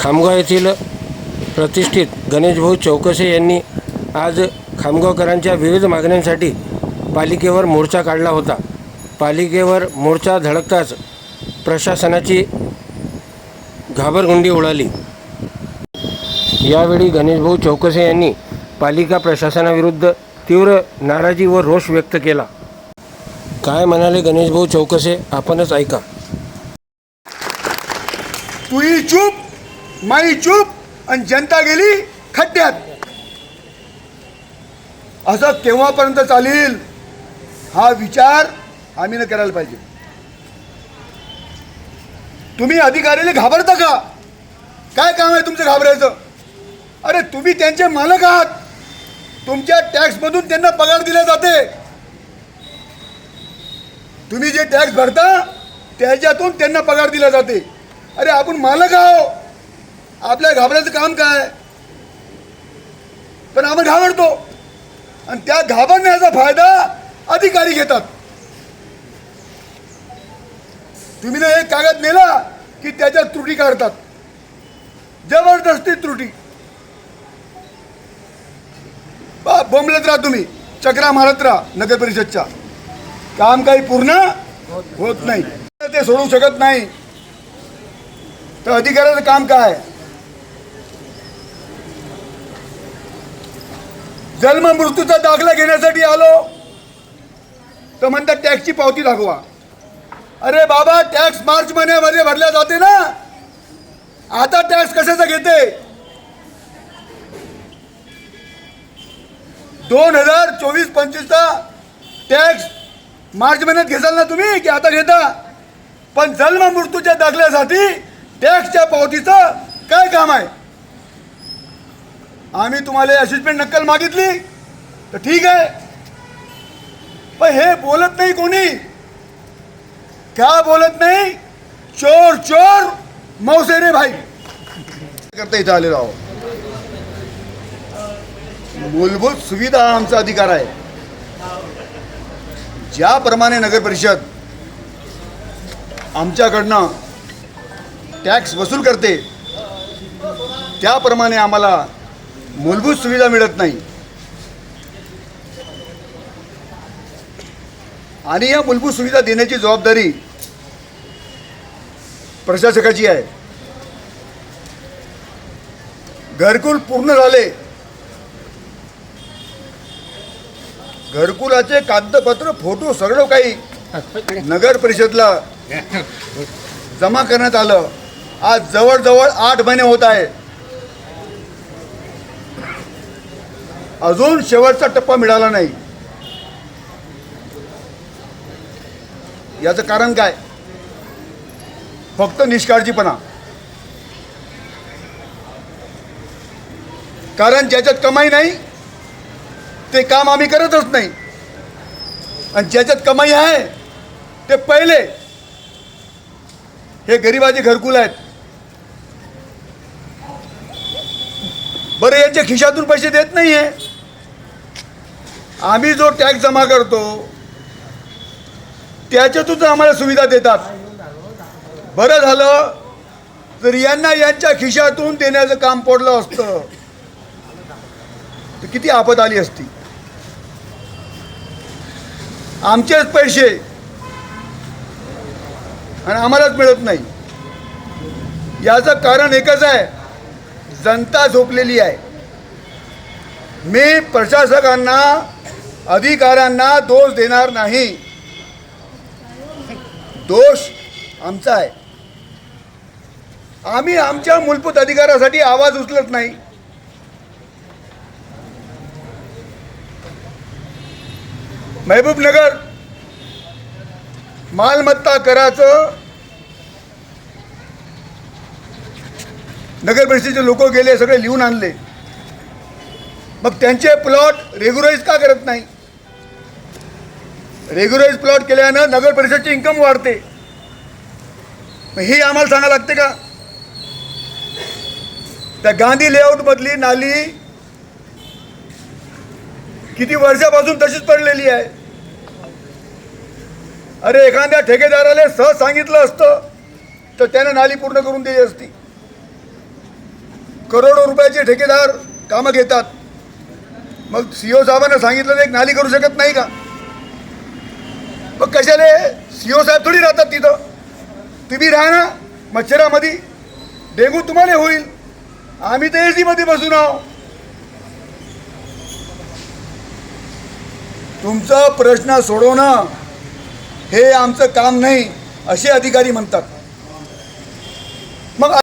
खामगाव येथील प्रतिष्ठित गणेशभाऊ चौकसे यांनी आज खामगावकरांच्या विविध मागण्यांसाठी पालिकेवर मोर्चा काढला होता. पालिकेवर मोर्चा धडकताच प्रशासनाची घाबरगुंडी उडाली. यावेळी गणेशभाऊ चौकसे यांनी पालिका प्रशासनाविरुद्ध तीव्र नाराजी व रोष व्यक्त केला. काय म्हणाले गणेशभाऊ चौकसे? आपणच ऐका. तुही चूप! माई चूप आणि जनता गेली खड्ड्यात. असं केव्हापर्यंत चालेल हा विचार आम्ही न करायला पाहिजे. तुम्ही अधिकाऱ्याला घाबरता का? काय काम आहे तुमचं घाबरायचं? अरे तुम्ही त्यांचे मालक आहात. तुमच्या टॅक्समधून त्यांना पगार दिला जाते. तुम्ही जे टॅक्स भरता त्याच्यातून त्यांना पगार दिला जाते. अरे आपण मालक आहो आपल्या घाबरायचं काम काय? पण आपण घाबरतो. आणि त्या घाबरण्याचा फायदा अधिकारी घेतात. तुम्ही ना एक कागद नेला की त्याच्यात त्रुटी काढतात. जबरदस्ती त्रुटी. बा- बोंबलत राहा तुम्ही. चक्रा मारत राहा नगर परिषदच्या. काम काही पूर्ण होत नाही. ते सोडू शकत नाही. तर अधिकाऱ्याचं काम काय? जन्म मृत्यूचा दाखला घेण्यासाठी आलो. तर म्हणतात टॅक्सची पावती दाखवा. अरे बाबा टॅक्स मार्च महिन्यामध्ये भरल्या जाते ना. आता टॅक्स कशाचा घेते? दोन हजार चोवीस पंचवीसचा टॅक्स मार्च महिन्यात घेसाल ना तुम्ही की आता घेता? पण जन्म मृत्यूच्या दाखल्यासाठी टॅक्सच्या पावतीचं काय काम आहे? आम्ही तुम्हाला असिस्टमेंट नक्कल मागितली. तर ठीक आहे. पण हे बोलत नाही कोणी. का बोलत नाही? चोर चोर मौसेरे भाई. करता इथं आलेलो आहोत. मूलभूत सुविधा हा आमचा अधिकार आहे. ज्याप्रमाणे नगर परिषद आमच्याकडनं टॅक्स वसूल करते त्याप्रमाणे आम्हाला मूलभूत सुविधा मिळत नाही. आणि या मूलभूत सुविधा देण्याची जबाबदारी प्रशासकाची आहे. घरकुल पूर्ण झाले. घरकुलाचे कागदपत्र फोटो सगळं काही नगर परिषदला जमा करण्यात आलं. आज जवळजवळ आठ महिने होत आहे. अजून शेवटचा टप्पा मिळाला नाही. याचं कारण काय? फक्त निष्काळजीपणा. कारण ज्याच्यात कमाई नाही ते काम आम्ही करतच नाही. आणि ज्याच्यात कमाई आहे ते पहिले हे गरिबाचे घरकुल आहेत. बरं यांच्या खिशातून पैसे देत नाही आहे आम्ही जो टॅक्स जमा करतो त्याच्यातून आम्हाला सुविधा देतात. बरं झालं तर यांना यांच्या खिशातून देण्याचं काम पडलं असतं. तर किती आपत आली असती. आमचेच पैसे. आणि आम्हालाच मिळत नाही. याचं कारण एकच आहे. जनता झोपलेली आहे. मी प्रशासकांना अधिकाऱ्यांना दोष देणार नाही. दोष आमचा आहे. आम्ही आमच्या मूलभूत अधिकारासाठी आवाज उचलत नाही. महबूबनगर मालमत्ता कराचं नगर परिषदेचे लोक गेले सगळे लिहून आणले. मग त्यांचे प्लॉट रेग्युलाइज का करत नाही? रेग्युलाइज प्लॉट केल्यानं नगर परिषदची इन्कम वाढते. मग हे आम्हाला सांगा लागते का? त्या गांधी लेआउटमधली नाली किती वर्षापासून तशीच पडलेली आहे. अरे एखाद्या ठेकेदाराला सहज सांगितलं असतं तर त्यानं नाली पूर्ण करून दिली असती. करोडो रुपयाचे ठेकेदार कामं घेतात. मग सी ओ साहेबांना सांगितलं एक नाली करू शकत नाही का? मग कशाले सी ओ साहेब थोडी राहतात तिथं? तुम्ही राहा ना मच्छरामध्ये. डेंगू तुम्हाला होईल. आम्ही तर ए सीमध्ये बसून आहो. तुमचा प्रश्न सोडवणं हे आमचं काम नाही असे अधिकारी म्हणतात. मग